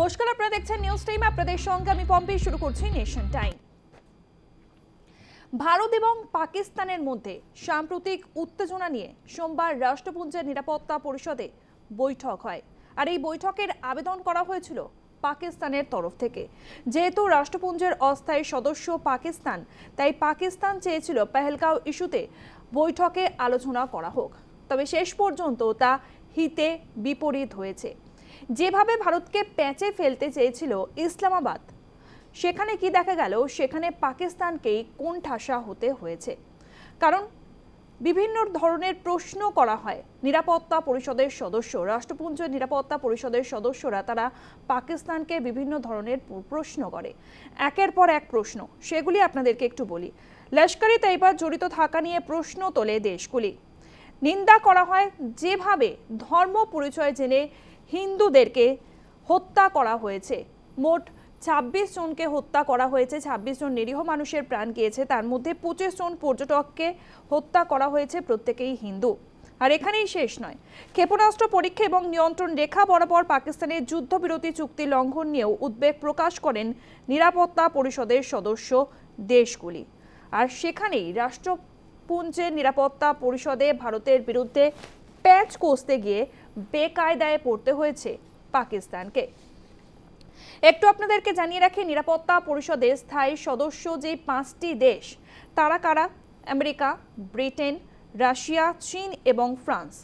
নমস্কার, আপনারা দেখছেন নিউজ টাইম আপনাদের সঙ্গে আমি পম্পি, শুরু করছি নেশন টাইম ভারত এবং পাকিস্তানের মধ্যে সাম্প্রতিক উত্তেজনা নিয়ে সোমবার রাষ্ট্রপুঞ্জের নিরাপত্তা পরিষদে বৈঠক হয়। আর এই বৈঠকের আবেদন করা হয়েছিল পাকিস্তানের তরফ থেকে। যেহেতু রাষ্ট্রপুঞ্জের অস্থায়ী সদস্য পাকিস্তান, তাই পাকিস্তান চেয়েছিল পেহেলগাঁও ইস্যুতে বৈঠকে আলোচনা করা হোক। তবে শেষ পর্যন্ত তা হিতে বিপরীত হয়েছে। যেভাবে ভারতকে প্যাঁচে ফেলতে চেয়েছিল ইসলামাবাদ, সেখানে কি দেখা গেল? সেখানে পাকিস্তানকেই কোণঠাসা হতে হয়েছে। কারণ বিভিন্ন ধরনের প্রশ্ন করা হয়। নিরাপত্তা পরিষদের সদস্য রাষ্ট্রপুঞ্জের নিরাপত্তা পরিষদের সদস্যরা তারা পাকিস্তানকে বিভিন্ন ধরনের প্রশ্ন করে। একের পর এক প্রশ্ন, সেগুলি আপনাদেরকে একটু বলি। লস্করি তাইবার জড়িত থাকা নিয়ে প্রশ্ন তোলে দেশগুলি। নিন্দা করা হয় যেভাবে ধর্ম পরিচয় জেনে হিন্দুদেরকে হত্যা করা হয়েছে। মোট ছাব্বিশ জনকে হত্যা করা হয়েছে। ছাব্বিশ জন নিরীহ মানুষের প্রাণ গিয়েছে। তার মধ্যে পঁচিশ জন পর্যটককে হত্যা করা হয়েছে। প্রত্যেকেই হিন্দু। আর এখানেই শেষ নয়। ক্ষেপণাস্ত্র পরীক্ষা এবং নিয়ন্ত্রণ রেখা বরাবর পাকিস্তানের যুদ্ধবিরতি চুক্তি লঙ্ঘন নিয়েও উদ্বেগ প্রকাশ করেন নিরাপত্তা পরিষদের সদস্য দেশগুলি। আর সেখানেই রাষ্ট্রপুঞ্জের নিরাপত্তা পরিষদে ভারতের বিরুদ্ধে প্যাচ কষতে গিয়ে বেকায়দায় পড়তে হয়েছে পাকিস্তানকে। একটু আপনাদেরকে জানিয়ে রাখি, নিরাপত্তা পরিষদের স্থায়ী সদস্য যে পাঁচটি দেশ, তারা কারা? আমেরিকা, ব্রিটেন, রাশিয়া, চীন এবং ফ্রান্স।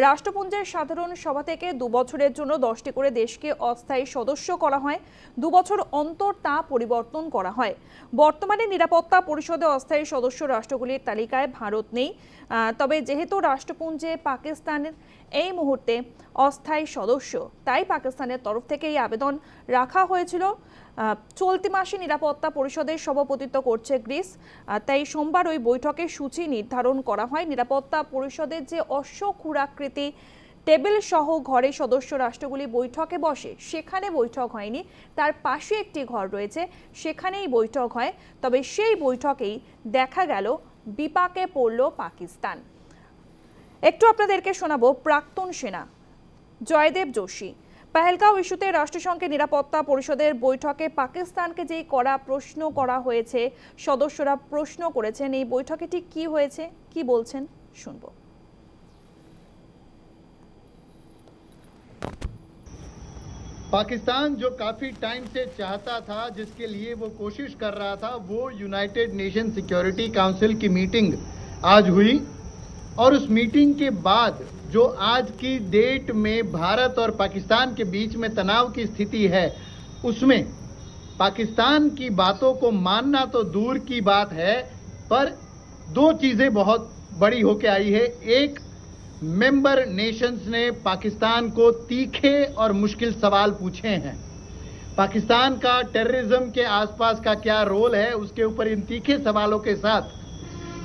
রাষ্ট্রপুঞ্জের সাধারণ সভা থেকে দু বছরের জন্য দশটি করে দেশকে অস্থায়ী সদস্য করা হয়। দু বছর অন্তর তা পরিবর্তন করা হয়। বর্তমানে নিরাপত্তা পরিষদে অস্থায়ী সদস্য রাষ্ট্রগুলির তালিকায় ভারত নেই। তবে যেহেতু রাষ্ট্রপুঞ্জে পাকিস্তানের এই মুহূর্তে অস্থায়ী সদস্য, তাই পাকিস্তানের তরফ থেকে এই আবেদন রাখা হয়েছিল। চলতি মাসে নিরাপত্তা পরিষদের সভাপতিত্ব করছে গ্রিস। তাই সোমবার ওই বৈঠকে সূচি নির্ধারণ করা হয়। নিরাপত্তা পরিষদের যে অশ্বক্ষুরাকৃতি টেবিল সহ ঘরে সদস্য রাষ্ট্রগুলি বৈঠকে বসে, সেখানে বৈঠক হয়নি। তার পাশে একটি ঘর রয়েছে, সেখানেই বৈঠক হয়। তবে সেই বৈঠকেই দেখা গেল, বিপাকে পড়ল পাকিস্তান। একটু আপনাদেরকে শোনাবো প্রাক্তন সেনা, জয়দেব যোশী। পেহেলগাঁও ইস্যুতে রাষ্ট্রসংঘের নিরাপত্তা পরিষদের বৈঠকে পাকিস্তানকে যেই করা প্রশ্ন করা হয়েছে সদস্যরা প্রশ্ন করেছেন এই বৈঠকে ঠিক কি হয়েছে কি বলছেন শুনবো पाकिस्तान जो काफी टाइम से चाहता था जिसके लिए वो कोशिश कर रहा था वो यूनाइटेड नेशन सिक्योरिटी काउंसिल की मीटिंग आज हुई और उस मीटिंग के बाद जो आज की डेट में भारत और पाकिस्तान के बीच में तनाव की स्थिति है, उसमें पाकिस्तान की बातों को मानना तो दूर की बात है, पर दो चीज़ें बहुत बड़ी होके आई है। एक, मेंबर नेशंस ने पाकिस्तान को तीखे और मुश्किल सवाल पूछे हैं। पाकिस्तान का टेररिज्म के आसपास का क्या रोल है, उसके ऊपर इन तीखे सवालों के साथ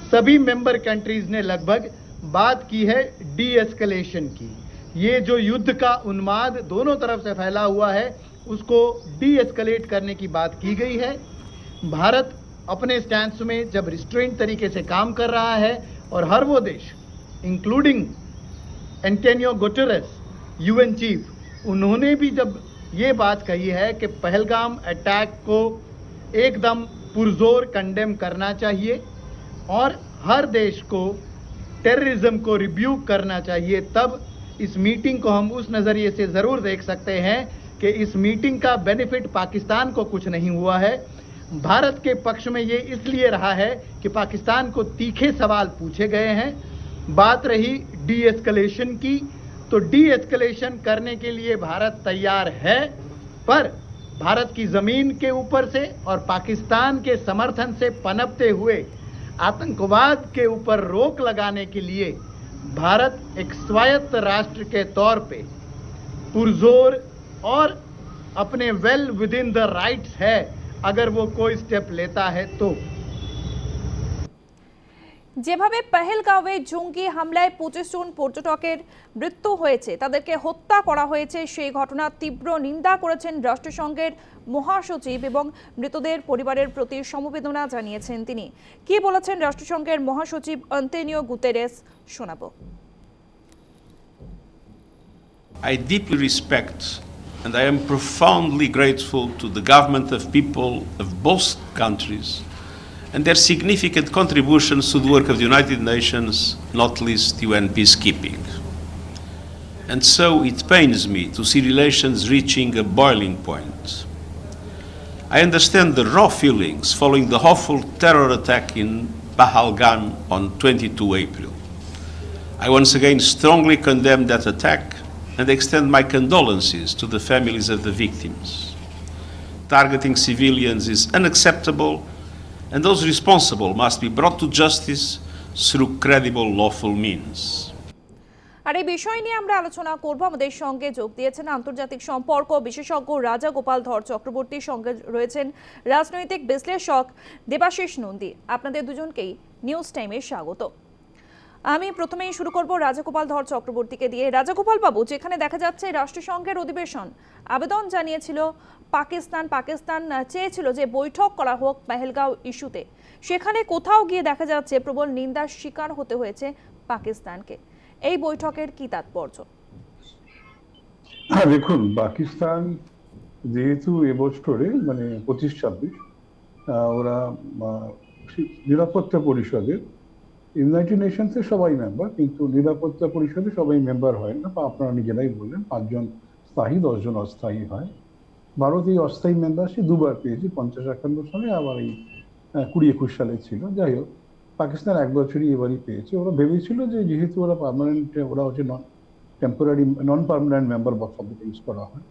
सभी मेंबर कंट्रीज़ ने लगभग बात की है डी एस्कलेशन की। ये जो युद्ध का उन्माद दोनों तरफ़ से फैला हुआ है, उसको डी एस्कलेट करने की बात की गई है। भारत अपने स्टैंड में जब रिस्ट्रेंट तरीके से काम कर रहा है और हर वो देश including Antonio Guterres UN chief उन्होंने भी जब ये बात कही है कि पहलगाम अटैक को एकदम पुरजोर कंडेम करना चाहिए और हर देश को टेररिज्म को रिब्यूक करना चाहिए, तब इस मीटिंग को हम उस नज़रिए से ज़रूर देख सकते हैं कि इस मीटिंग का बेनिफिट पाकिस्तान को कुछ नहीं हुआ है। भारत के पक्ष में ये इसलिए रहा है कि पाकिस्तान को तीखे सवाल पूछे गए हैं। बात रही डी एस्कलेशन की तो डी एस्कलेशन करने के लिए भारत तैयार है, पर भारत की ज़मीन के ऊपर से और पाकिस्तान के समर्थन से पनपते हुए आतंकवाद के ऊपर रोक लगाने के लिए भारत एक स्वायत्त राष्ट्र के तौर पे पुरजोर और अपने well within the rights है अगर वो कोई स्टेप लेता है तो যেভাবে পেহেলগাঁওয়ে জঙ্গি হামলায় পঁচিশ জন পর্যটকের মৃত্যু হয়েছে তাদেরকে হত্যা করা হয়েছে সেই ঘটনার তীব্র নিন্দা করেছেন রাষ্ট্রসংঘের মহাসচিব এবং মৃতদের পরিবারের প্রতি সমবেদনা জানিয়েছেন তিনি কি বলেছেন রাষ্ট্রসংঘের মহাসচিব অন্তেনিও গুতেরেস শোনাবো I deeply respect and I am profoundly grateful to the government of people of both countries and their significant contributions to the work of the United Nations, not least UN peacekeeping. And so it pains me to see relations reaching a boiling point. I understand the raw feelings following the awful terror attack in Pahalgan on 22 April. I once again strongly condemn that attack and extend my condolences to the families of the victims. Targeting civilians is unacceptable, and those responsible must be brought to justice through credible lawful means. আর এই বিষয় নিয়ে আমরা আলোচনা করব। আমাদের সঙ্গে যোগ দিয়েছেন আন্তর্জাতিক সম্পর্ক বিশেষজ্ঞ রাজা গোপাল ধর চক্রবর্তীর সঙ্গে রয়েছেন রাজনৈতিক বিশ্লেষক দেবাশিস নন্দী। আপনাদের দুজনকেই নিউজ টাইমে স্বাগত। আমি প্রথমেই শুরু করব রাজাগোপাল ধর চক্রবর্তীকে দিয়ে। রাজাগোপাল বাবু, যেখানে দেখা যাচ্ছে রাষ্ট্রসংঘের অধিবেশন, আবেদন জানিয়েছিল পাকিস্তান। পাকিস্তান চেয়েছিল যে বৈঠক করা হোক পেহেলগাঁও ইস্যুতে। সেখানে কোথাও গিয়ে দেখা যাচ্ছে প্রবল নিন্দার শিকার হতে হয়েছে পাকিস্তানকে। এই বৈঠকের কি তাৎপর্য? হ্যাঁ দেখুন, পাকিস্তান যেহেতু এবছরে মানে পঁচিশ ছাব্বিশ ওরা নিরাপত্তা পরিষদের ইউনাইটেড নেশনসের সবাই মেম্বার কিন্তু নিরাপত্তা পরিষদে সবাই মেম্বার হয় না, বা আপনারা নিজেরাই বললেন, পাঁচজন স্থায়ী, দশজন অস্থায়ী হয়। ভারত এই অস্থায়ী মেম্বারশিপ দুবার পেয়েছে, পঞ্চাশ একান্ন সালে, আবার এই কুড়ি একুশ সালে ছিল। যাই হোক পাকিস্তান এক বছরই এবারই পেয়েছে। ওরা ভেবেছিল যে যেহেতু ওরা পার্মানেন্ট ওরা হচ্ছে non temporary non permanent member বা শব্দটা ইউজ করা হয়।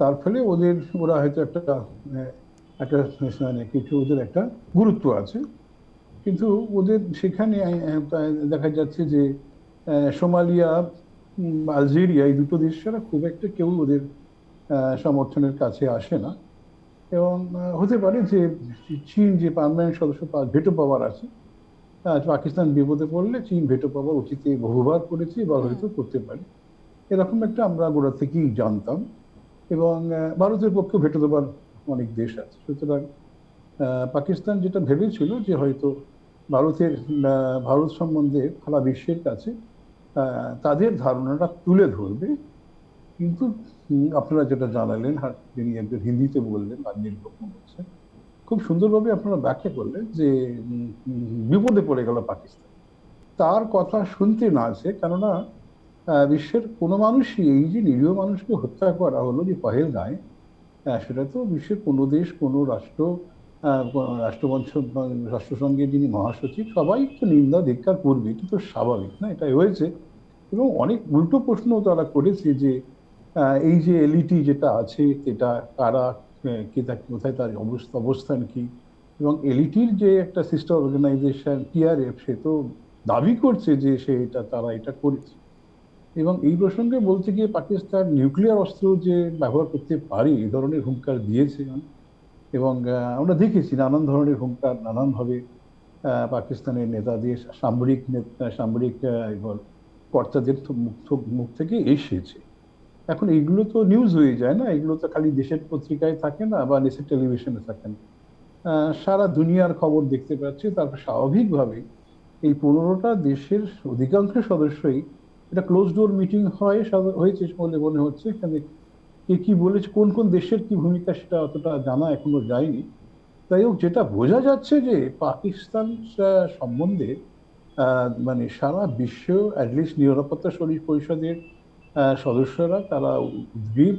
তার ফলে ওদের, ওরা হয়তো একটা একটা মানে কিছু ওদের একটা গুরুত্ব আছে। কিন্তু ওদের সেখানে দেখা যাচ্ছে যে সোমালিয়া আলজেরিয়া এই দুটো দেশ ছাড়া খুব একটা কেউ ওদের সমর্থনের কাছে আসে না। এবং হতে পারে যে চীন যে পার্মানেন্ট সদস্য ভেটো পাওয়ার আছে পাকিস্তান বিপদে পড়লে চীন ভেটো পাওয়ার অতীতে বহুবার করেছে বা হয়তো করতে পারে। এরকম একটা আমরা গোড়া থেকেই জানতাম এবং ভারতের পক্ষে ভেটো দেবার অনেক দেশ আছে। সুতরাং পাকিস্তান যেটা ভেবেছিল যে হয়তো ভারতের ভারত সম্বন্ধে সারা বিশ্বের কাছে তাদের ধারণাটা তুলে ধরবে। কিন্তু আপনারা যেটা জানালেন যিনি একজন হিন্দিতে বললেন আজমির বক্তব্য বলছেন খুব সুন্দরভাবে আপনারা ব্যাখ্যা করলেন যে বিপদে পড়ে গেল পাকিস্তান। তার কথা শুনতে না আছে কেননা বিশ্বের কোনো মানুষই, এই যে নিরীহ মানুষকে হত্যা করা হলো যে পহেল গায়ে সেটা তো বিশ্বের কোনো দেশ, কোনো রাষ্ট্র রাষ্ট্রমঞ্চ রাষ্ট্রসংঘের যিনি মহাসচিব, সবাই তো নিন্দা ধিক্কার করবে, এটা তো স্বাভাবিক, না? এটা হয়েছে। এবং অনেক উল্টো প্রশ্ন তারা করেছে যে এই যে এলইটি যেটা আছে, এটা কারা কে তা কোথায় তার অবস্থা, অবস্থান কি? এবং এলইটির যে একটা সিস্টার অর্গানাইজেশন টিআরএফ সে তো দাবি করছে যে সে এটা, তারা এটা করেছে। এবং এই প্রসঙ্গে বলতে গিয়ে পাকিস্তান নিউক্লিয়ার অস্ত্র যে ব্যবহার করতে পারে, এই ধরনের হুঙ্কার দিয়েছে। এবং আমরা দেখেছি নানান ধরনের হুঙ্কার, নানানভাবে পাকিস্তানের নেতাদের সামরিক নেতা, সামরিক কর্তাদের মুখ মুখ থেকে এসেছে। এখন এগুলো তো নিউজ হয়ে যায় না, এগুলো তো খালি দেশের পত্রিকায় থাকে না বা দেশের টেলিভিশনে থাকে না। সারা দুনিয়ার খবর দেখতে পাচ্ছি, তারপর স্বাভাবিকভাবে এই পনেরোটা দেশের অধিকাংশ সদস্যই এটা ক্লোজ ডোর মিটিং হয় হয়েছে বলে মনে হচ্ছে। এখানে কে কি বলেছে, কোন কোন দেশের কি ভূমিকা সেটা অতটা জানা এখনও যায়নি। তাই হোক, যেটা বোঝা যাচ্ছে যে পাকিস্তান সম্বন্ধে মানে সারা বিশ্ব অ্যাটলিস্ট নিরাপত্তা শরীর পরিষদের সদস্যরা তারা উদ্গ্রীব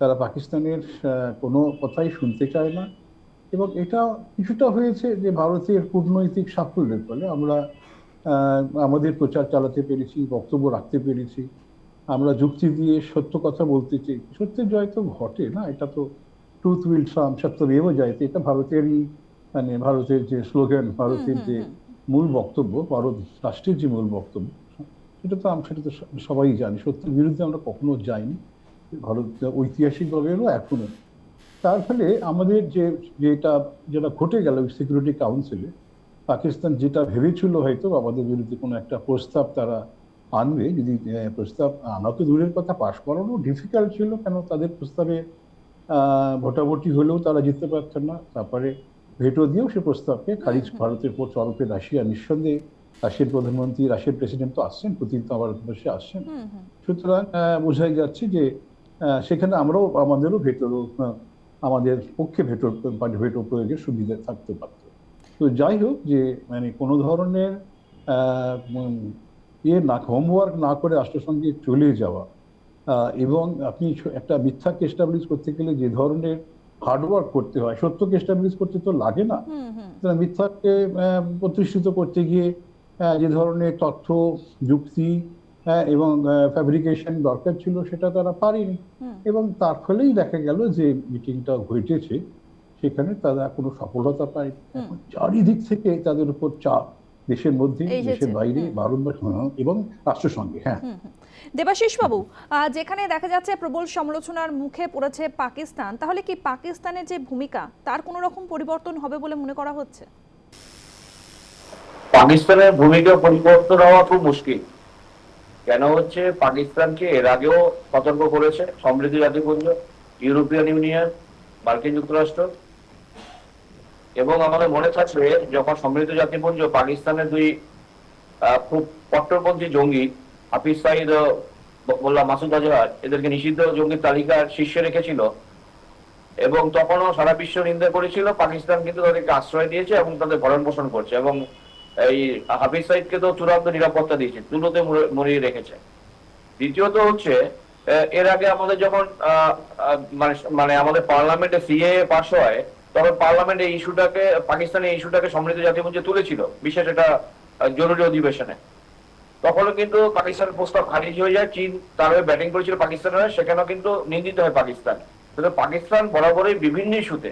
তারা পাকিস্তানের কোনো কথাই শুনতে চায় না। এবং এটা কিছুটা হয়েছে যে ভারতের কূটনৈতিক সাফল্যের ফলে আমরা আমাদের প্রচার চালাতে পেরেছি বক্তব্য রাখতে পেরেছি। আমরা যুক্তি দিয়ে সত্য কথা বলতে চাই। সত্যের জয় তো ঘটে না এটা তো ট্রুথ উইল ট্রাম সত্যমেব জয়তে এটা ভারতেরই মানে ভারতের যে স্লোগান ভারতের যে মূল বক্তব্য ভারত রাষ্ট্রের যে মূল বক্তব্য সেটা তো আম- সেটা তো সবাই জানি। সত্যের বিরুদ্ধে আমরা কখনো যাইনি। ভারত ঐতিহাসিকভাবেও এখনও। তার ফলে আমাদের যে যেটা যেটা ঘটে গেল সিকিউরিটি কাউন্সিলে পাকিস্তান যেটা ভেবেছিল হয়তো আমাদের বিরুদ্ধে কোনো একটা প্রস্তাব তারা আনবে যদি প্রস্তাব আনা তো দূরের কথা পাশ করানো ডিফিকাল্ট ছিল কেন তাদের প্রস্তাবে ভোটাভুটি হলেও তারা জিততে পারছেন না। তারপরে ভেটো দিয়েও সে প্রস্তাবকে খারিজ ভারতের উপর তরফে রাশিয়া নিঃসন্দেহে। রাশিয়ার প্রধানমন্ত্রী রাশিয়ার প্রেসিডেন্ট তো আসছেন প্রতিদিন তো আমার ভারতবর্ষে আসছেন। সুতরাং বোঝাই যাচ্ছে যে সেখানে আমরাও আমাদেরও ভেতর আমাদের পক্ষে ভেতর মানে ভেতর প্রয়োগের সুবিধা থাকতে পারত। তো যাই হোক যে মানে কোনো ধরনের ইয়ে না হোমওয়ার্ক না করে রাষ্ট্রসংঘে চলে যাওয়া এবং আপনি একটা মিথ্যাকে এস্টাবলিশ করতে গেলে যে ধরনের হার্ডওয়ার্ক করতে হয় সত্যকে এস্টাবলিশ করতে তো লাগে না। মিথ্যাকে প্রতিষ্ঠিত করতে গিয়ে যে ধরনের তথ্য যুক্তি এবং ফ্যাব্রিকেশন দরকার ছিল সেটা তারা পারেনি। এবং তার ফলেই দেখা গেল যে মিটিংটা ঘটেছে সেখানে তারা কোনো সফলতা পায় চারিদিক থেকে তাদের উপর চাপ দেশের মধ্যে দেশের বাইরে। ভারতবর্ষ এবং রাষ্ট্রসংঘে হ্যাঁ। দেবাশিস বাবু যেখানে দেখা যাচ্ছে প্রবল সমালোচনার মুখে পড়েছে পাকিস্তান তাহলে কি পাকিস্তানের যে ভূমিকা তার কোনো রকম পরিবর্তন হবে বলে মনে করা হচ্ছে? পাকিস্তানের ভূমিকা পরিবর্তন হওয়া খুব মুশকিল। কেন হচ্ছে পাকিস্তানকে এর আগেও সতর্ক করেছে সমৃদ্ধ জাতিপুঞ্জ, ইউরোপিয়ান ইউনিয়ন, মার্কিন যুক্তরাষ্ট্র। এবং আমাদের মনে থাকবে যখন সমৃদ্ধ জাতিপুঞ্জ পাকিস্তানের দুই খুব কট্টরপন্থী জঙ্গি, হাফিজ সাইদ ও ব- মোল্লা মাসুদ আজহার, এদেরকে নিষিদ্ধ জঙ্গির তালিকার শীর্ষে রেখেছিল। এবং তখনও সারা বিশ্ব নিন্দা করেছিল, পাকিস্তান কিন্তু তাদেরকে আশ্রয় দিয়েছে এবং তাদের ভরণ পোষণ করছে। এবং এই হাফিজ সাইদকে তো চূড়ান্ত নিরাপত্তা দিয়েছে তুলোতে মরিয়ে রেখেছে। দ্বিতীয়ত হচ্ছে এর আগে আমাদের যখন মানে মানে আমাদের পার্লামেন্টে সিএ পাশ হয়, তখন পার্লামেন্ট এই ইস্যুটাকে পাকিস্তানের ইস্যুটাকে সমৃদ্ধ জাতিপুঞ্জে তুলেছিল, বিশেষ এটা জরুরি অধিবেশনে। তখনও কিন্তু পাকিস্তানের প্রস্তাব খারিজ হয়ে যায়, চীন তার হয়ে ব্যাটিং করেছিল পাকিস্তানের সেখানেও কিন্তু নিন্দিত হয় পাকিস্তান। পাকিস্তান বরাবরই বিভিন্ন ইস্যুতে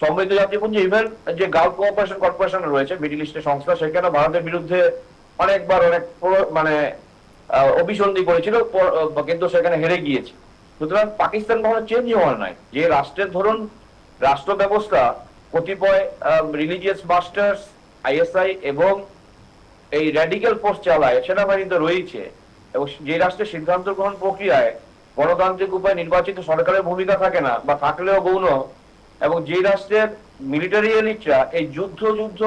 সমৃদ্ধ জাতিপুঞ্জ ইভেন যে গালফ কোঅপারেশন কর্পোরেশন রয়েছে মিডিল ইস্টের সংস্থা সেখানে ভারতের বিরুদ্ধে অনেকবার অনেক মানে অভিসন্ধি করেছিল কিন্তু সেখানে হেরে গিয়েছে। সুতরাং পাকিস্তান কখনো চেঞ্জ হওয়ার নাই। যে রাষ্ট্রের ধরুন রাষ্ট্র ব্যবস্থা কতিপয় রিলিজিয়াস মাস্টার্স আইএসআই এবং এই র্যাডিক্যাল ফোর্স চালায়, সেনাবাহিনী তো রয়েছে এবং যে রাষ্ট্রের সিদ্ধান্ত গ্রহণ প্রক্রিয়ায় গণতান্ত্রিক উপায়ে নির্বাচিত সরকারের ভূমিকা থাকে না, বা থাকলেও গৌণ এবং যে রাষ্ট্রের মিলিটারি এলিটরা এই যুদ্ধ যুদ্ধ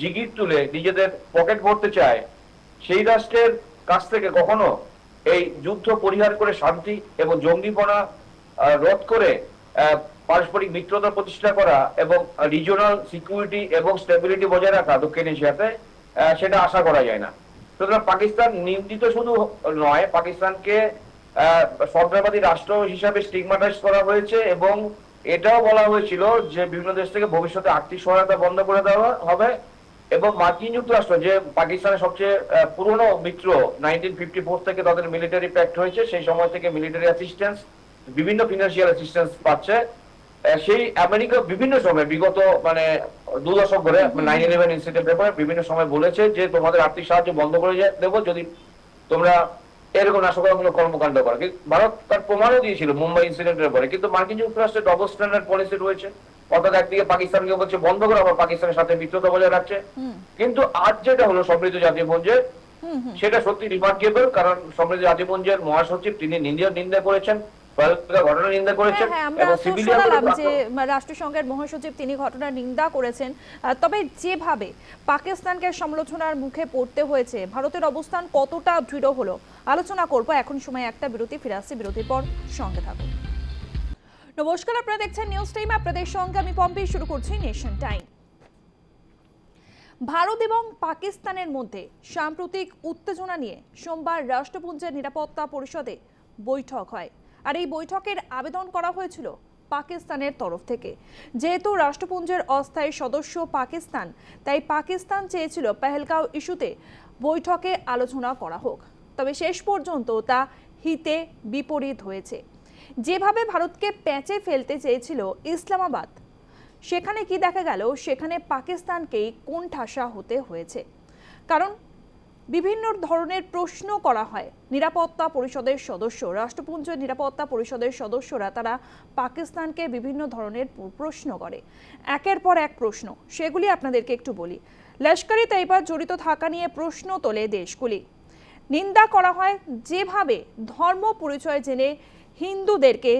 জিগির তুলে নিজেদের পকেট ভরতে চায়, সেই রাষ্ট্রের কাছ থেকে কখনো এই যুদ্ধ পরিহার করে শান্তি এবং জঙ্গিপনা রোধ করে পারস্পরিক মিত্রতা প্রতিষ্ঠা করা এবং রিজিওনাল সিকিউরিটি এবং স্টেবিলিটি বজায় রাখা দক্ষিণ এশিয়াতে সেটা আশা করা যায় না। সুতরাং পাকিস্তান নিন্দিত শুধু নয়, পাকিস্তানকে সন্ত্রাসবাদী রাষ্ট্র হিসাবে স্টিগমাটাইজ করা হয়েছে এবং এটাও বলা হয়েছিল যে বিভিন্ন দেশ থেকে ভবিষ্যতে আর্থিক সহায়তা বন্ধ করে দেওয়া হবে এবং মার্কিন যুক্তরাষ্ট্র যে পাকিস্তানের সবচেয়ে পুরনো মিত্র নাইনটিন ফিফটি ফোর থেকে তাদের মিলিটারি প্যাক্ট হয়েছে সেই সময় থেকে মিলিটারি অ্যাসিস্ট্যান্স বিভিন্ন ফিনান্সিয়াল অ্যাসিস্ট্যান্স পাচ্ছে। সেই আমেরিকা বিভিন্ন সময় বিগত মানে দু দশক ধরে নাইন ইলেভেন ইনসিডেন্টের পরে বিভিন্ন সময় বলেছে যে তোমাদের আর্থিক সাহায্য বন্ধ করে দেবো যদি তোমরা এরকম নাশকতামূলক কর্মকাণ্ড করে। ভারত তার প্রমাণও দিয়েছিল মুম্বাই ইনসিডেন্টের পরে কিন্তু মার্কিন যুক্তরাষ্ট্রের ডবল স্ট্যান্ডার্ড পলিসি রয়েছে। অর্থাৎ একদিকে পাকিস্তানকে বলছে বন্ধ করে আবার পাকিস্তানের সাথে মিত্রতা বজায় রাখছে। কিন্তু আজ যেটা হলো সমৃদ্ধ হুম হুম। সেটা সত্যি রিমার্কেবল কারণ সমৃদ্ধ জাতীয় পুঞ্জের মহাসচিব তিনি নিন্দা নিন্দা করেছেন। ঘটনা নিন্দা করেছেন হ্যাঁ হ্যাঁ আমরা এবং সিভিলিয়ান যে রাষ্ট্রসংঘের মহাসচিব তিনি ঘটনার নিন্দা করেছেন। তবে যেভাবে পাকিস্তানকে সমালোচনার মুখে পড়তে হয়েছে ভারতের অবস্থান কতটা দৃঢ় হলো আলোচনা করব এখন সময় একটা বিরতি ফিরে আসছি বিরতির পর সঙ্গে থাকুন। নমস্কার আপনারা দেখছেন নিউজ টাইম আপনাদের সঙ্গে আমি পম্পি শুরু করছি নেশন টাইম ভারত এবং পাকিস্তানের মধ্যে সাম্প্রতিক উত্তেজনা নিয়ে সোমবার রাষ্ট্রপুঞ্জের নিরাপত্তা পরিষদে বৈঠক হয়। আর এই বৈঠকের আবেদন করা হয়েছিল পাকিস্তানের তরফ থেকে। যেহেতু রাষ্ট্রপুঞ্জের অস্থায়ী সদস্য পাকিস্তান, তাই পাকিস্তান চেয়েছিল পেহেলগাঁও ইস্যুতে বৈঠকে আলোচনা করা হোক। তবে শেষ পর্যন্ত তা হিতে বিপরীত হয়েছে। যেভাবে ভারতকে প্যাঁচে ফেলতে চেয়েছিল ইসলামাবাদ, সেখানে কি দেখা গেল? সেখানে পাকিস্তানকেই কোণঠাসা হতে হয়েছে। কারণ বিভিন্ন ধরনের প্রশ্ন করা হয়। নিরাপত্তা পরিষদের সদস্য রাষ্ট্রপুঞ্জের নিরাপত্তা পরিষদের সদস্যরা তারা পাকিস্তানকে বিভিন্ন ধরনের প্রশ্ন করে। একের পর এক প্রশ্ন, সেগুলি আপনাদেরকে একটু বলি। লস্করি তাইবার জড়িত থাকা নিয়ে প্রশ্ন তোলে দেশগুলি। নিন্দা করা হয় যেভাবে ধর্ম পরিচয় জেনে হিন্দুদেরকে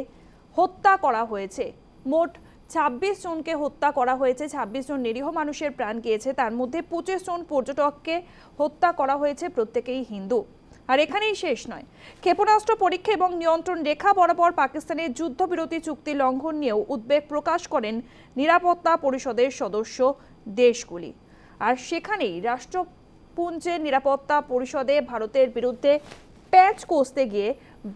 হত্যা করা হয়েছে। মোট ছাব্বিশ জনকে হত্যা করা হয়েছে, ছাব্বিশ জন নিরীহ মানুষের প্রাণ গিয়েছে, তার মধ্যে পঁচিশ জন পর্যটককে হত্যা করা হয়েছে, প্রত্যেকেই হিন্দু। আর এখানেই শেষ নয়। ক্ষেপণাস্ত্র পরীক্ষা এবং নিয়ন্ত্রণ রেখা বরাবর পাকিস্তানের যুদ্ধবিরতি চুক্তি লঙ্ঘন নিয়েও উদ্বেগ প্রকাশ করেন নিরাপত্তা পরিষদের সদস্য দেশগুলি। আর সেখানেই রাষ্ট্রপুঞ্জের নিরাপত্তা পরিষদে ভারতের বিরুদ্ধে প্যাচ কষতে গিয়ে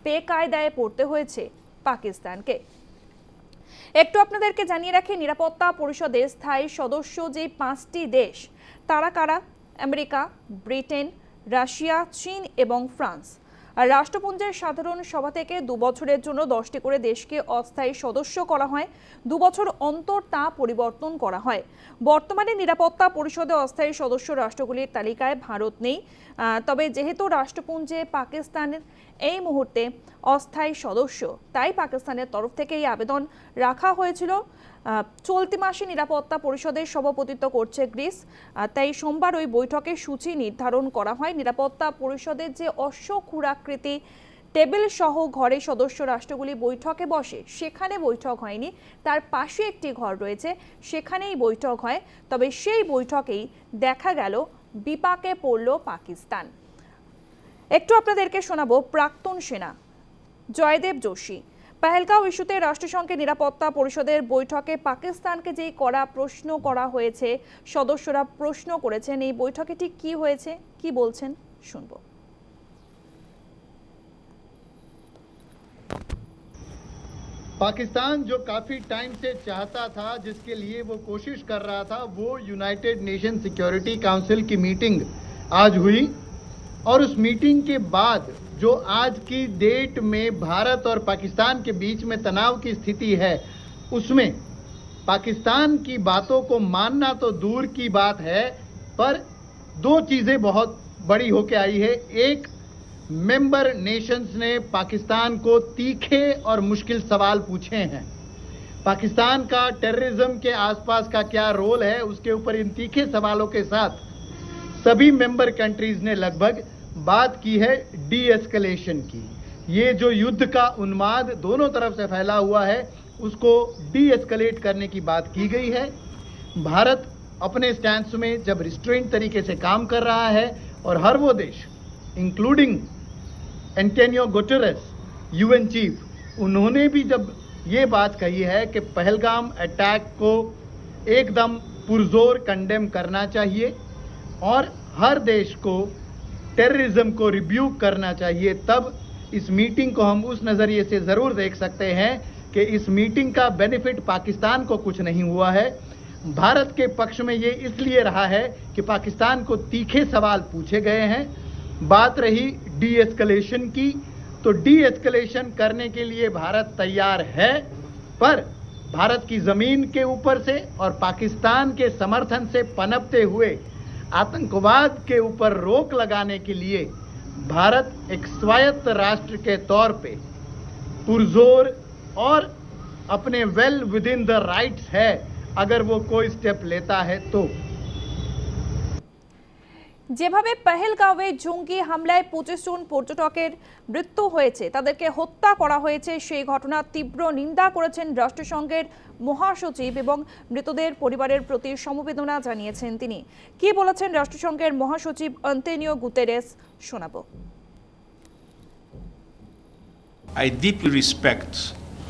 বেকায়দায় পড়তে হয়েছে পাকিস্তানকে। একটু আপনাদেরকে জানিয়ে রাখি, নিরাপত্তা পরিষদের স্থায়ী সদস্য যে পাঁচটি দেশ, তারা কারা? আমেরিকা, ব্রিটেন, রাশিয়া, চীন এবং ফ্রান্স। আর রাষ্ট্রপুঞ্জের সাধারণ সভা থেকে দু বছরের জন্য দশটি করে দেশকে অস্থায়ী সদস্য করা হয়। দু বছর অন্তর তা পরিবর্তন করা হয়। বর্তমানে নিরাপত্তা পরিষদে অস্থায়ী সদস্য রাষ্ট্রগুলির তালিকায় ভারত নেই। তবে যেহেতু রাষ্ট্রপুঞ্জে পাকিস্তানের এই মুহূর্তে অস্থায়ী সদস্য, তাই পাকিস্তানের তরফ থেকে এই আবেদন রাখা হয়েছিল। চলতি মাসে নিরাপত্তা পরিষদের সভাপতিত্ব করছে গ্রিস তাই সোমবার ওই বৈঠকের সূচি নির্ধারণ করা হয়। নিরাপত্তা পরিষদের যে অশ্বক্ষুরাকৃতি টেবিল সহ ঘরে সদস্য রাষ্ট্রগুলি বৈঠকে বসে, সেখানে বৈঠক হয়নি। তার পাশে একটি ঘর রয়েছে, সেখানেই বৈঠক হয়। তবে সেই বৈঠকেই দেখা গেল, বিপাকে পড়ল পাকিস্তান। একটু আপনাদেরকে শোনাবো প্রাক্তন সেনা, জয়দেব যোশী। পেহেলগাঁও ইস্যুতে রাষ্ট্রসংঘের নিরাপত্তা পরিষদের বৈঠকে পাকিস্তানকে যেই করা প্রশ্ন করা হয়েছে সদস্যরা প্রশ্ন করেছেন এই বৈঠকে ঠিক কি হয়েছে কি বলছেন শুনবো पाकिस्तान जो काफी टाइम से चाहता था जिसके लिए वो कोशिश कर रहा था वो यूनाइटेड नेशन सिक्योरिटी काउंसिल की मीटिंग आज हुई और उस मीटिंग के बाद जो आज की डेट में भारत और पाकिस्तान के बीच में तनाव की स्थिति है, उसमें पाकिस्तान की बातों को मानना तो दूर की बात है, पर दो चीज़ें बहुत बड़ी होके आई है। एक मेंबर नेशंस ने पाकिस्तान को तीखे और मुश्किल सवाल पूछे हैं। पाकिस्तान का टेररिज्म के आसपास का क्या रोल है, उसके ऊपर इन तीखे सवालों के साथ सभी मेंबर कंट्रीज़ ने लगभग बात की है डी एस्केलेशन की। ये जो युद्ध का उन्माद दोनों तरफ़ से फैला हुआ है, उसको डी एस्केलेट करने की बात की गई है। भारत अपने स्टैंड में जब रिस्ट्रेंट तरीके से काम कर रहा है और हर वो देश including Antonio Guterres UN chief उन्होंने भी जब ये बात कही है कि पहलगाम अटैक को एकदम पुरजोर कंडेम करना चाहिए और हर देश को टेररिज्म को रिब्यूक करना चाहिए, तब इस मीटिंग को हम उस नज़रिए से ज़रूर देख सकते हैं कि इस मीटिंग का बेनिफिट पाकिस्तान को कुछ नहीं हुआ है। भारत के पक्ष में ये इसलिए रहा है कि पाकिस्तान को तीखे सवाल पूछे गए हैं। बात रही डी एस्कलेशन की तो डी एस्कलेशन करने के लिए भारत तैयार है, पर भारत की ज़मीन के ऊपर से और पाकिस्तान के समर्थन से पनपते हुए आतंकवाद के ऊपर रोक लगाने के लिए भारत एक स्वायत्त राष्ट्र के तौर पे पुरजोर और अपने well within the rights है। अगर वो कोई स्टेप लेता है तो। যেভাবে পেহেলগাঁওয়ে জঙ্গি হামলায় পঁচিশ জন পর্যটকের মৃত্যু হয়েছে, তাদেরকে হত্যা করা হয়েছে, সেই ঘটনার তীব্র নিন্দা করেছেন রাষ্ট্রসংঘের মহাসচিব এবং মৃতদের পরিবারের প্রতি সমবেদনা জানিয়েছেন তিনি। কি বলেছেন রাষ্ট্রসংঘের মহাসচিব অন্তেনিও গুতেরেস, শোনাবো। I deeply respect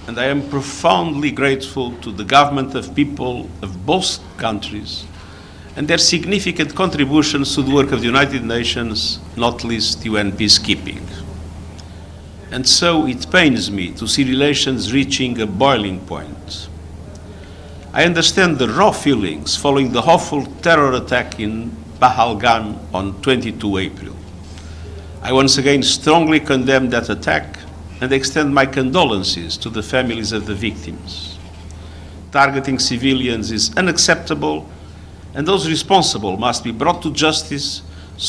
and I am profoundly grateful to the government of people of both countries and their significant contributions to the work of the United Nations, not least UN peacekeeping. And so it pains me to see relations reaching a boiling point. I understand the raw feelings following the awful terror attack in Pahalgam on 22 April. I once again strongly condemn that attack and extend my condolences to the families of the victims. Targeting civilians is unacceptable, and those responsible must be brought to justice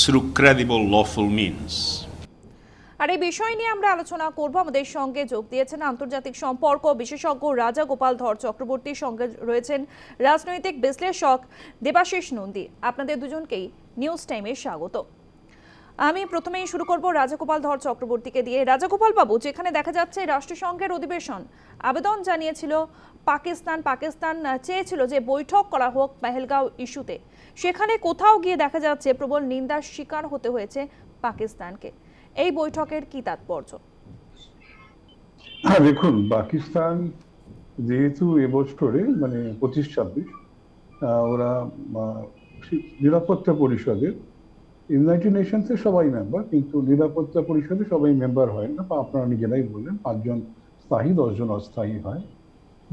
through credible, lawful means. আর এই বিষয় নিয়ে আমরা আলোচনা করব। আমাদের সঙ্গে যোগ দিয়েছেন আন্তর্জাতিক সম্পর্ক বিশেষজ্ঞ রাজা গোপাল ধর চক্রবর্তীর সঙ্গে রয়েছেন রাজনৈতিক বিশ্লেষক দেবাশিস নন্দী। আপনাদের দুজনকেই নিউজ টাইমে স্বাগত। আমি প্রথমেই শুরু করব রাজাগোপাল ধর চক্রবর্তীকে দিয়ে। রাজাগোপাল বাবু, যেখানে দেখা যাচ্ছে রাষ্ট্রসংঘের অধিবেশন, আবেদন জানিয়েছিল পাকিস্তান পাকিস্তান চেয়েছিল যে বৈঠক করা হোক পেহেলগাঁও ইস্যুতে। সেখানে কোথাও গিয়ে দেখা যাচ্ছে প্রবল নিন্দার শিকার হতে হয়েছে পাকিস্তানকে। এই বৈঠকের কি তাৎপর্য? হ্যাঁ দেখুন, পাকিস্তান যেহেতু এবছরে মানে পঁচিশ ছাব্বিশ ওরা নিরাপত্তা পরিষদের ইউনাইটেড নেশনসের সবাই মেম্বার কিন্তু নিরাপত্তা পরিষদে সবাই মেম্বার হয় না, বা আপনারা নিজেরাই বললেন পাঁচজন স্থায়ী, দশজন অস্থায়ী হয়।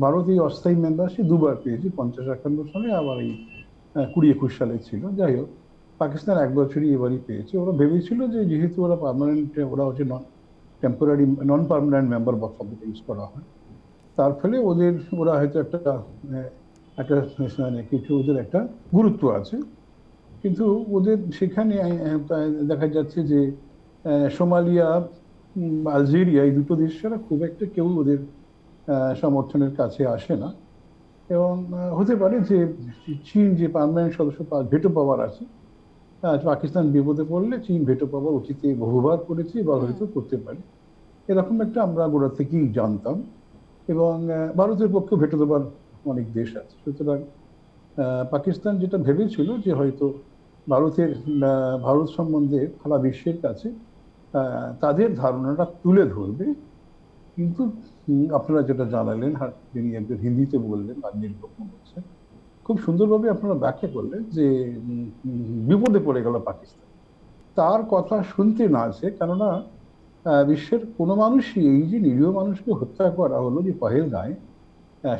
ভারত এই অস্থায়ী মেম্বারশিপ দুবার পেয়েছে, পঞ্চাশ একান্ন সালে, আবার এই কুড়ি একুশ সালে ছিল। যাই হোক, পাকিস্তান এক বছরই এবারই পেয়েছে। ওরা ভেবেছিল যে যেহেতু ওরা পার্মানেন্ট ওরা হচ্ছে non temporary non permanent member box শব্দটা ইউজ করা হয়। তার ফলে ওদের, ওরা হয়তো একটা একটা মানে কিছু ওদের একটা গুরুত্ব আছে। কিন্তু ওদের সেখানে দেখা যাচ্ছে যে সোমালিয়া আলজেরিয়া এই দুটো দেশ ছাড়া খুব একটা কেউ ওদের সমর্থনের কাছে আসে না। এবং হতে পারে যে চীন যে পার্মানেন্ট সদস্য পা- ভেটো পাওয়ার আছে পাকিস্তান বিপদে পড়লে চীন ভেটো পাওয়ার অতীতে বহুবার করেছে বা হয়তো করতে পারে। এরকম একটা আমরা গোড়া থেকেই জানতাম। এবং ভারতের পক্ষে ভেটো দেওয়ার অনেক দেশ আছে। সুতরাং পাকিস্তান যেটা ভেবেছিল যে হয়তো ভারতের ভারত সম্বন্ধে সারা বিশ্বের কাছে তাদের ধারণাটা তুলে ধরবে। কিন্তু আপনারা যেটা জানালেন যিনি একজন হিন্দিতে বললেন আর নির্ভর বলছেন, খুব সুন্দরভাবে আপনারা ব্যাখ্যা করলেন যে বিপদে পড়ে গেল পাকিস্তান। তার কথা শুনতে না আছে কেননা বিশ্বের কোনো মানুষই, এই যে নিরীহ মানুষকে হত্যা করা হলো যে পহেল গায়ে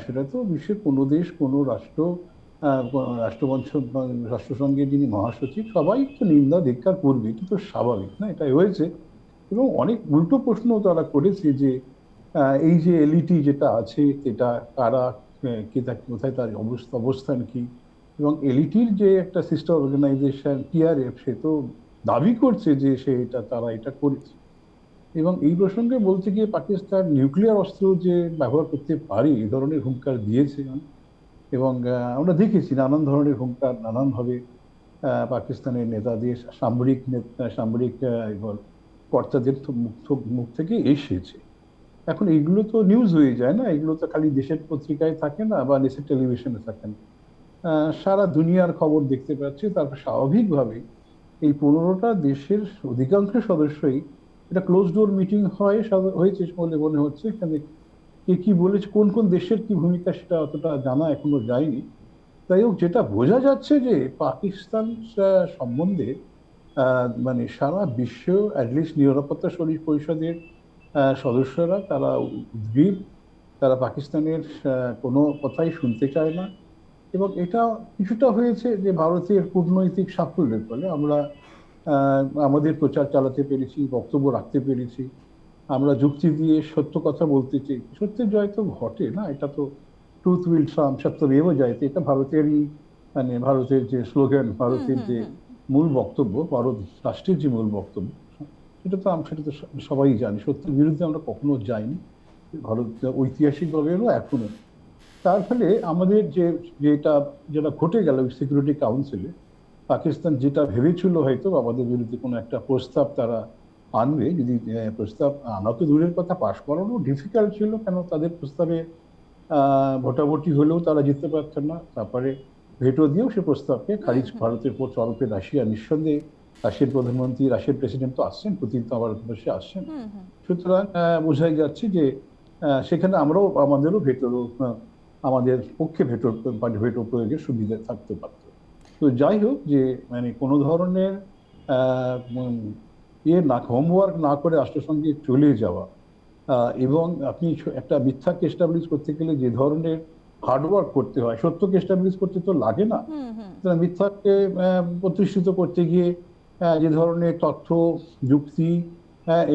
সেটা তো বিশ্বের কোনো দেশ, কোনো রাষ্ট্র বা রাষ্ট্রসংঘের যিনি মহাসচিব, সবাই তো নিন্দা ধিক্কার করবে, এটা তো স্বাভাবিক, না? এটাই হয়েছে। এবং অনেক উল্টো প্রশ্ন তারা করেছে যে এই যে এলইটি যেটা আছে, এটা কারা কে তা, কোথায় তার অবস্থা, অবস্থান কি? এবং এলইটির যে একটা সিস্টার অর্গানাইজেশন টিআরএফ সে তো দাবি করছে যে সে এটা, তারা এটা করেছে। এবং এই প্রসঙ্গে বলতে গিয়ে পাকিস্তান নিউক্লিয়ার অস্ত্র যে ব্যবহার করতে পারে, এই ধরনের হুঙ্কার দিয়েছে। এবং আমরা দেখেছি নানান ধরনের হুঙ্কার, নানানভাবে পাকিস্তানের নেতাদের সামরিক নেতা সামরিক এবার কর্তাদের মুখ মুখ থেকে এসেছে। এখন এগুলো তো নিউজ হয়ে যায় না, এগুলো তো খালি দেশের পত্রিকায় থাকে না বা দেশের টেলিভিশনে থাকে না। সারা দুনিয়ার খবর দেখতে পাচ্ছি, তারপর স্বাভাবিকভাবে এই পনেরোটা দেশের অধিকাংশ সদস্যই এটা ক্লোজ ডোর মিটিং হয় হয়েছে বলে মনে হচ্ছে। এখানে কে কি বলেছে, কোন কোন দেশের কি ভূমিকা সেটা অতটা জানা এখনও যায়নি। তাই হোক, যেটা বোঝা যাচ্ছে যে পাকিস্তান সম্বন্ধে মানে সারা বিশ্ব অ্যাটলিস্ট নিরাপত্তা শরীর পরিষদের সদস্যরা, তারা উদ্গ্রীব, তারা পাকিস্তানের কোনো কথাই শুনতে চায় না। এবং এটা কিছুটা হয়েছে যে ভারতের কূটনৈতিক সাফল্যের ফলে আমরা আমাদের প্রচার চালাতে পেরেছি, বক্তব্য রাখতে পেরেছি। আমরা যুক্তি দিয়ে সত্য কথা বলতে চাই। সত্যের জয় তো ঘটে না এটা তো ট্রুথ উইল ট্রাম সত্যমেব জয়তে এটা ভারতেরই মানে ভারতের যে স্লোগান ভারতের যে মূল বক্তব্য ভারত রাষ্ট্রের যে মূল বক্তব্য সেটা তো আমরা সেটা তো সবাই জানি। সত্যের বিরুদ্ধে আমরা কখনো যাইনি। ভারত ঐতিহাসিকভাবেও এখনও। তার ফলে আমাদের যে যেটা যেটা ঘটে গেল সিকিউরিটি কাউন্সিলে পাকিস্তান যেটা ভেবেছিল হয়তো আমাদের বিরুদ্ধে কোনো একটা প্রস্তাব তারা আনবে যদি প্রস্তাব আনা তো দূরের কথা পাশ করানো ডিফিকাল্ট ছিল কেন তাদের প্রস্তাবে ভোটাভুটি হলেও তারা জিততে পারতেন না। তারপরে ভেটো দিয়েও সে প্রস্তাবকে খারিজ ভারতের পর তরফে রাশিয়া নিঃসন্দেহে। রাশিয়ার প্রধানমন্ত্রী রাশিয়ার প্রেসিডেন্ট তো আসছেন প্রতিদিন তো ভারতবর্ষে আসছেন। হুম হুম। সুতরাং বোঝাই যাচ্ছে যে সেখানে আমরাও আমাদেরও ভেতর আমাদের পক্ষে ভেতর ভেটো প্রয়োগের সুবিধা থাকতে পারত। তো যাই হোক যে মানে কোনো ধরনের ইয়ে না হোমওয়ার্ক না করে রাষ্ট্রসংঘে চলে যাওয়া। এবং আপনি একটা মিথ্যাকে এস্টাবলিশ করতে গেলে যে ধরনের হার্ডওয়ার্ক করতে হয় সত্যকে এস্টাবলিশ করতে তো লাগে না। মিথ্যাকে প্রতিষ্ঠিত করতে গিয়ে যে ধরনের তথ্য যুক্তি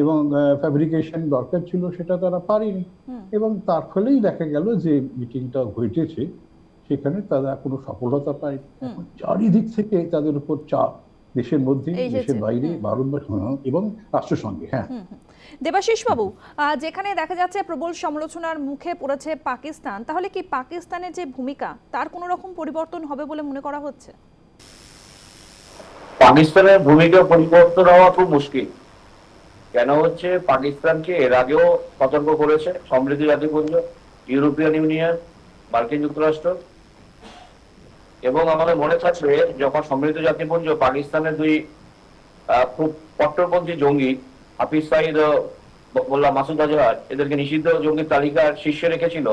এবং ফ্যাব্রিকেশন দরকার ছিল সেটা তারা পারেনি। এবং তার ফলেই দেখা গেল যে মিটিংটা ঘটেছে সেখানে তারা কোনো সফলতা পায়নি। চারিদিক থেকে তাদের উপর চাপ। দেশের মধ্যে দেশের বাইরে। ভারতবর্ষ এবং রাষ্ট্রসংঘে হ্যাঁ। দেবাশিস বাবু যেখানে দেখা যাচ্ছে প্রবল সমালোচনার মুখে পড়েছে পাকিস্তান তাহলে কি পাকিস্তানের যে ভূমিকা তার কোনো রকম পরিবর্তন হবে বলে মনে করা হচ্ছে পাকিস্তানের ভূমিকা পরিবর্তন হওয়া খুব মুশকিল কেন হচ্ছে পাকিস্তানকে এর আগেও সতর্ক করেছে সমৃদ্ধ জাতিপুঞ্জ ইউরোপিয়ান ইউনিয়ন মার্কিন যুক্তরাষ্ট্র এবং আমাদের মনে থাকবে, যখন সম্মিলিত জাতিপুঞ্জ পাকিস্তানের দুই খুব কট্টরপন্থী জঙ্গি, হাফিজ সাইদ বললাম মাসুদ আজহার এদেরকে নিষিদ্ধ জঙ্গির তালিকার শীর্ষে রেখেছিল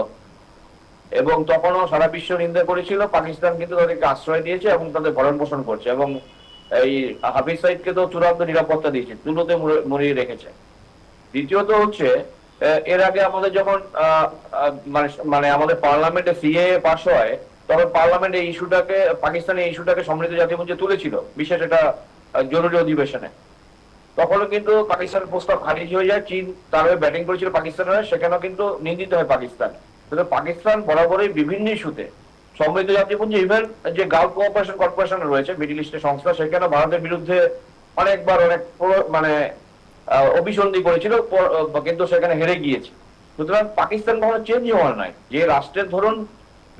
এবং তখনও সারা বিশ্ব নিন্দা করেছিল, পাকিস্তান কিন্তু তাদেরকে আশ্রয় দিয়েছে এবং তাদের ভরণ পোষণ করছে এবং এই হাফিজ সাইদকে তো চূড়ান্ত নিরাপত্তা দিয়েছে, তুলোতে মরিয়ে রেখেছে। দ্বিতীয়ত হচ্ছে এর আগে আমাদের যখন মানে মানে আমাদের পার্লামেন্টে সিএ পাশ হয় তখন পার্লামেন্টে ইস্যুটাকে পাকিস্তানের ইস্যুটাকে সমৃদ্ধ জাতীয় মঞ্চে তুলেছিল, বিশেষ এটা জরুরি অধিবেশনে। তখনও কিন্তু পাকিস্তানের প্রস্তাব খারিজ হয়ে যায়, চীন তার হয়ে ব্যাটিং করেছিল পাকিস্তানের সেখানেও কিন্তু নিন্দিত হয় পাকিস্তান। পাকিস্তান বরাবরই বিভিন্ন ইস্যুতে সমৃদ্ধ জাতিপুঞ্জ ইভেন যে গালফ কোঅপারেশন কর্পোরেশন রয়েছে মিডিল ইস্টের সংস্থা সেখানে ভারতের বিরুদ্ধে অনেকবার অনেক মানে অভিসন্ধি করেছিল কিন্তু সেখানে হেরে গিয়েছে। সুতরাং পাকিস্তান কখনো চেঞ্জ হওয়ার নাই যে রাষ্ট্রের ধরুন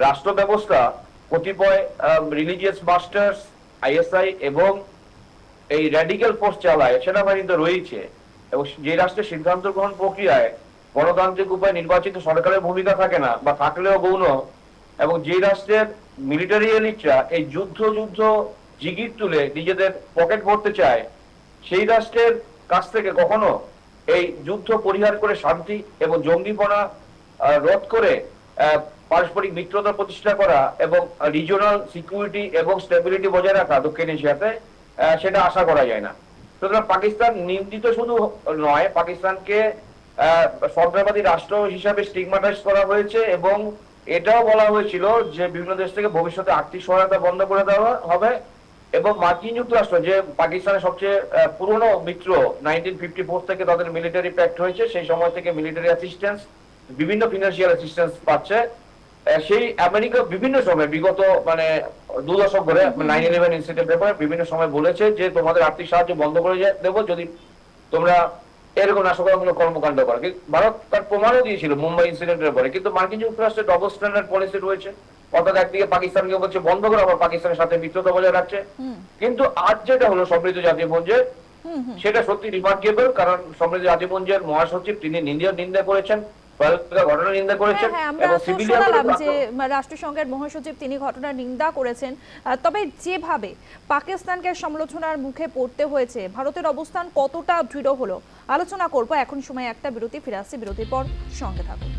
রাষ্ট্র ব্যবস্থা কতিপয় রিলিজিয়াস মাস্টার্স আইএসআই এবং এই র্যাডিক্যাল ফোর্স চালায় সেনাবাহিনী তো রয়েছে। এবং যে রাষ্ট্রের সিদ্ধান্ত গ্রহণ প্রক্রিয়ায় গণতান্ত্রিক উপায়ে নির্বাচিত সরকারের ভূমিকা থাকে না বা থাকলেও গৌণ, এবং যে রাষ্ট্রের মিলিটারি এলিটরা এই যুদ্ধ যুদ্ধ জিগির তুলে নিজেদের পকেট ভরতে চায়, সেই রাষ্ট্রের কাছ থেকে কখনো এই যুদ্ধ পরিহার করে শান্তি এবং জঙ্গিপনা রোধ করে পারস্পরিক মিত্রতা প্রতিষ্ঠা করা এবং রিজিওনাল সিকিউরিটি এবং স্টেবিলিটি বজায় রাখা দক্ষিণ এশিয়াতে সেটা আশা করা যায় না। সুতরাং পাকিস্তান নিন্দিত শুধু নয়, পাকিস্তানকে সন্ত্রাসবাদী রাষ্ট্র হিসাবে স্টিগমাটাইজ করা হয়েছে এবং এটাও বলা হয়েছিল যে বিভিন্ন দেশ থেকে ভবিষ্যতে আর্থিক সহায়তা বন্ধ করে দেওয়া হবে এবং মার্কিন যুক্তরাষ্ট্র, যে পাকিস্তানের সবচেয়ে পুরনো মিত্র নাইনটিন ফিফটি ফোর থেকে তাদের মিলিটারি প্যাক্ট হয়েছে, সেই সময় থেকে মিলিটারি অ্যাসিস্ট্যান্স বিভিন্ন ফিনান্সিয়াল অ্যাসিস্ট্যান্স পাচ্ছে। সেই আমেরিকা বিভিন্ন সময় বিগত মানে দু দশক ধরে নাইন ইলেভেন ইনসিডেন্ট ব্যাপারে বিভিন্ন সময় বলেছে যে তোমাদের আর্থিক সাহায্য বন্ধ করে দেবো যদি তোমরা এরকম নাশকতামূলক কর্মকাণ্ড করো। কিন্তু ভারত তার প্রমাণও দিয়েছিল মুম্বাই ইনসিডেন্টের পরে কিন্তু মার্কিন যুক্তরাষ্ট্রের ডবল স্ট্যান্ডার্ড পলিসি রয়েছে। অর্থাৎ একদিকে পাকিস্তানকে বলছে বন্ধ করে আবার পাকিস্তানের সাথে মিত্রতা বজায় রাখছে। কিন্তু আজ যেটা হলো সমৃদ্ধ জাতীয় পুঞ্জে সেটা সত্যি রিমার্কেবল কারণ সমৃদ্ধ জাতীয় মহাসচিব তিনি নিন্দা নিন্দা করেছেন। ঘটনা নিন্দা করেছেন হ্যাঁ হ্যাঁ এবং যে রাষ্ট্রসংঘের মহাসচিব তিনি ঘটনার নিন্দা করেছেন। তবে যেভাবে পাকিস্তানকে সমালোচনার মুখে পড়তে হয়েছে ভারতের অবস্থান কতটা দৃঢ় হলো? আলোচনা করব। এখন সময় একটা বিরতি ফিরে আসছি বিরতির পর সঙ্গে থাকুন।